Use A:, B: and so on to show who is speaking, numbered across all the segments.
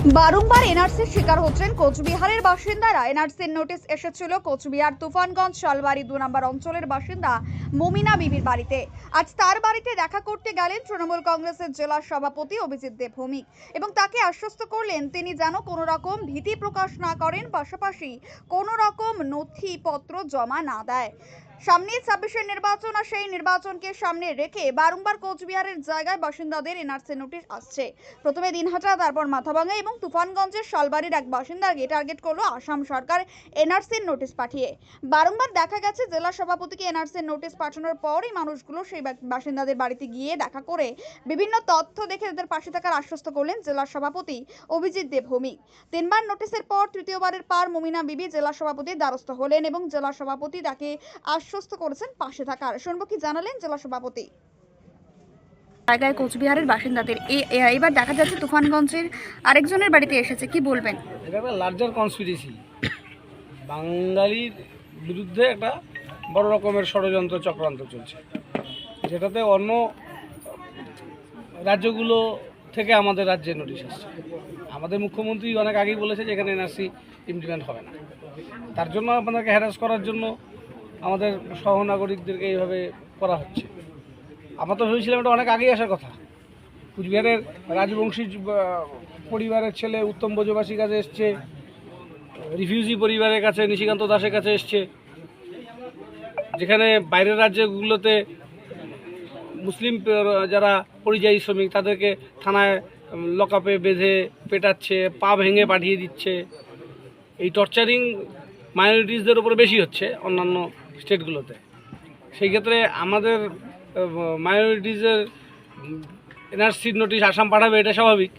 A: বারংবার এনআরসির শিকার হচ্ছেন কোচবিহারের বাসিন্দারা। এনআরসির নোটিশ এসেছিল কোচবিহার তুফানগঞ্জ, শালবাড়ি দু নম্বর অঞ্চলের বাসিন্দা মমিনা বিবির বাড়িতে। আজ তার বাড়িতে দেখা করতে গেলেন তৃণমূল কংগ্রেসের জেলা সভাপতি অভিজিৎ দেব ভৌমিক এবং তাকে আশ্বস্ত করলেন তিনি যেন কোনো রকম ভীতি প্রকাশ না করেন, পাশাপাশি কোনো রকম নথিপত্র জমা না দেয়। সামনে ছাব্বিশের নির্বাচন আর সেই নির্বাচনকে সামনে রেখে বারংবার কোচবিহারের জায়গায় বাসিন্দাদের এনআরসি নোটিশ আসছে। প্রথমে দিনহাটা, তারপর মাথাভাঙা এবং তুফানগঞ্জের শালবাড়ির এক বাসিন্দাকে টার্গেট করল আসাম সরকার এনআরসির নোটিশ পাঠিয়ে। বারংবার দেখা গেছে জেলা সভাপতিকে এনআরসির নোটিশ পাঠানোর পরই মানুষগুলো সেই বাসিন্দাদের বাড়িতে গিয়ে দেখা করে বিভিন্ন তথ্য দেখে তাদের পাশে থাকার আশ্বস্ত করলেন জেলা সভাপতি অভিজিৎ দেব ভৌমিক তিনবার নোটিশের পর তৃতীয়বারের পার মমিনা বিবি জেলা সভাপতির দ্বারস্থ হলেন এবং জেলা সভাপতি তাকে আশ্বস্ত করেছেন পাশে থাকার শুনব কি জানালেন জেলা সভাপতি। জায়গায় কোচবিহারের বাসিন্দাদের এবার দেখা যাচ্ছে তুফানগঞ্জের আরেকজনের বাড়িতে এসেছে কি বলবেন?
B: এটা একটা লার্জার কনস্পিরেসি বাঙালির বিরুদ্ধে একটা বড় রকমের ষড়যন্ত্র চক্রান্ত চলছে। যেটাতে অন্য রাজ্যগুলো থেকে আমাদের রাজ্যে নোটিশ আসছে। আমাদের মুখ্যমন্ত্রী অনেক আগেই বলেছে যে এখানে এনআরসি ইমপ্লিমেন্ট হবে না। তার জন্য আপনাদেরকে হ্যারাস করার জন্য আমাদের সহনাগরিকদেরকে এইভাবে করা হচ্ছে। আমরা তো ভেবেছিলাম এটা অনেক আগেই আসার কথা। কুচবিহারের রাজবংশী পরিবারের ছেলে উত্তম বোঝবাসীর কাছে এসছে, রিফিউজি পরিবারের কাছে, নিশিকান্ত দাসের কাছে এসছে। যেখানে বাইরের রাজ্যগুলোতে মুসলিম যারা পরিযায়ী শ্রমিক, তাদেরকে থানায় লকআপে বেঁধে পেটাচ্ছে, পা ভেঙে পাঠিয়ে দিচ্ছে। এই টর্চারিং মাইনরিটিসদের উপরে বেশি হচ্ছে, অন্যান্য স্টেটগুলোতে। সেই ক্ষেত্রে আমাদের মাইনরিটিসের এনআরসির নোটিশ আসাম পাঠাবে, এটা স্বাভাবিক।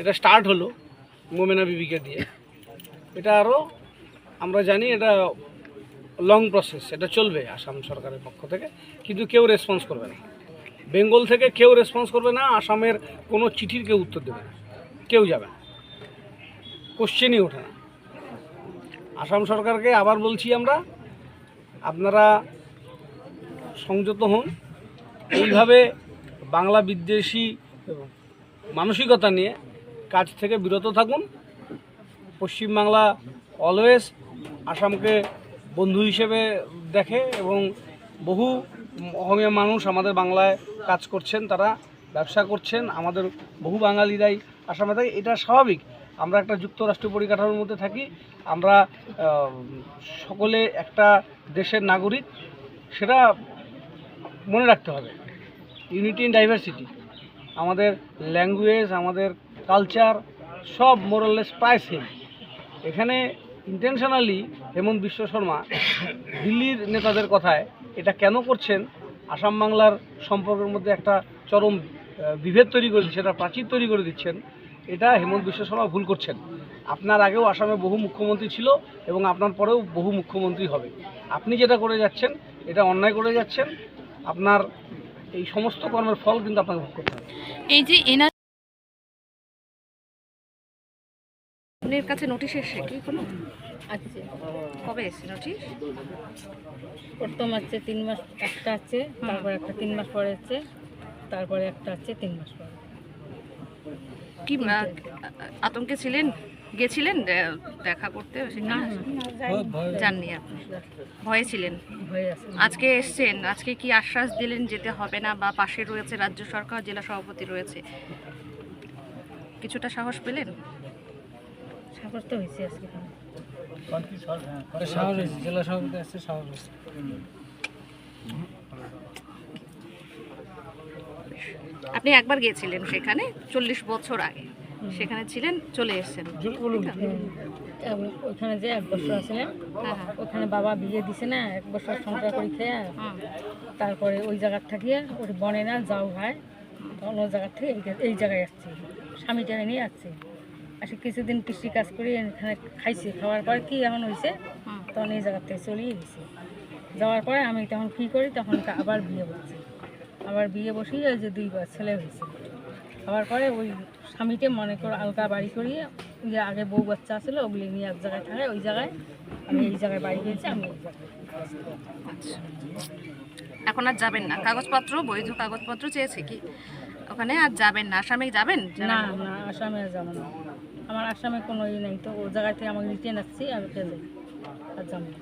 B: এটা স্টার্ট হলো মোমেনা বিবিকে দিয়ে। এটা আরও আমরা জানি এটা লং প্রসেস এটা চলবে আসাম সরকারের পক্ষ থেকে, কিন্তু কেউ রেসপন্স করবে না। বেঙ্গল থেকে কেউ রেসপন্স করবে না, আসামের কোনো চিঠির কেউ উত্তর দেবে না। কেউ যাবে না। কোশ্চেনই ওঠে না। আসাম সরকারকে আবার বলছি আমরা আপনারা সংযত হন। এইভাবে বাংলা বিদ্বেষী মানসিকতা নিয়ে কাজ থেকে বিরত থাকুন। পশ্চিমবাংলা অলওয়েজ আসামকে বন্ধু হিসেবে দেখে এবং বহু অসমীয়া মানুষ আমাদের বাংলায় কাজ করছেন, তারা ব্যবসা করছেন। আমাদের বহু বাঙালিরাই আসামে থাকে। এটা স্বাভাবিক। আমরা একটা যুক্তরাষ্ট্রীয় পরিকাঠামোর মধ্যে থাকি, আমরা সকলে একটা দেশের নাগরিক, সেটা মনে রাখতে হবে। ইউনিটি ইন ডাইভার্সিটি আমাদের ল্যাঙ্গুয়েজ আমাদের কালচার সব মোরালেস প্রায় সেম এখানে ইন্টেনশনালি হেমন্ত বিশ্ব শর্মা দিল্লির নেতাদের কথায় এটা কেন করছেন, আসাম বাংলার সম্পর্কের মধ্যে একটা চরম বিভেদ তৈরি করে একটা প্রাচীর তৈরি করে দিচ্ছেন। এটা হেমন্ত বিশ্ব শর্মা ভুল করছেন। আপনার আগেও আসামে বহু মুখ্যমন্ত্রী ছিল এবং আপনার পরেও বহু মুখ্যমন্ত্রী হবে। আপনি যেটা করে যাচ্ছেন এটা অন্যায় করে যাচ্ছেন আপনার এই সমস্ত কর্মের ফল কিন্তু আপনাকে ভোগ করতে হবে।
A: এই যে এনআর এর কাছে নোটিশ এসেছে কি কোনো? কবে এসেছে নোটিশ
C: প্রথম আছে তিন মাস একটা আছে তারপরে একটা তিন মাস পরে আছে তারপরে একটা আছে তিন মাস পরে।
A: কি আতঙ্কে ছিলেন? গেছিলেন? দেখা করতে?
C: না
A: জাননি আপনি ভয়ে ছিলেন? আজকে এসছেন? আজকে কি আশ্বাস দিলেন যেতে হবে না বা পাশে রয়েছে রাজ্য সরকার জেলা সভাপতি রয়েছে? কিছুটা সাহস পেলেন?
C: সাহস তো হয়েছে আজকে
B: জেলা সভাপতি আসছে সাহস
A: আপনি একবার গিয়েছিলেন সেখানে চল্লিশ বছর আগে। সেখানে ছিলেন চলে এসেছেন।
C: ওখানে যে এক বছর আছিলেন
A: হ্যাঁ হ্যাঁ।
C: ওখানে বাবা বিয়ে দিছে না এক বছর সংসার করে খেয়ে তারপরে ওই জায়গার থাকিয়ে ওর বনে না যাও ভাই ওই জায়গার থেকে এই- এই জায়গায় আসছি। স্বামীটাকে নিয়ে আসছি। আসে কিছুদিন কৃষি কাজ করে এখানে খাইছি। খাওয়ার পর কি এমন হয়েছে। তখন এই জায়গার থেকে চলিয়ে গেছি। যাওয়ার পরে আমি তখন কী করি তখন আবার বিয়ে বসছি আবার বিয়ে বসিয়ে ওই যে দুইবার ছেলে হয়েছে। হওয়ার পরে ওই স্বামীকে মনে করো আলগা বাড়ি করিয়ে যে আগে বউ বাচ্চা ছিল ওগুলি নিয়ে এক জায়গায় থাকে ওই জায়গায় আমি এই জায়গায় বাড়ি গিয়েছি আমি
A: আচ্ছা এখন আর যাবেন না? কাগজপত্র বৈধ কাগজপত্র চেয়েছে কি?
D: ওখানে আর যাবেন না? আসামে যাবেন?
C: না না আসামে আর যাব না। আমার আসামে কোনো ই নেই তো ও জায়গা থেকে আমাকে রিটেন আসছি আমি যাই। আর যাব না।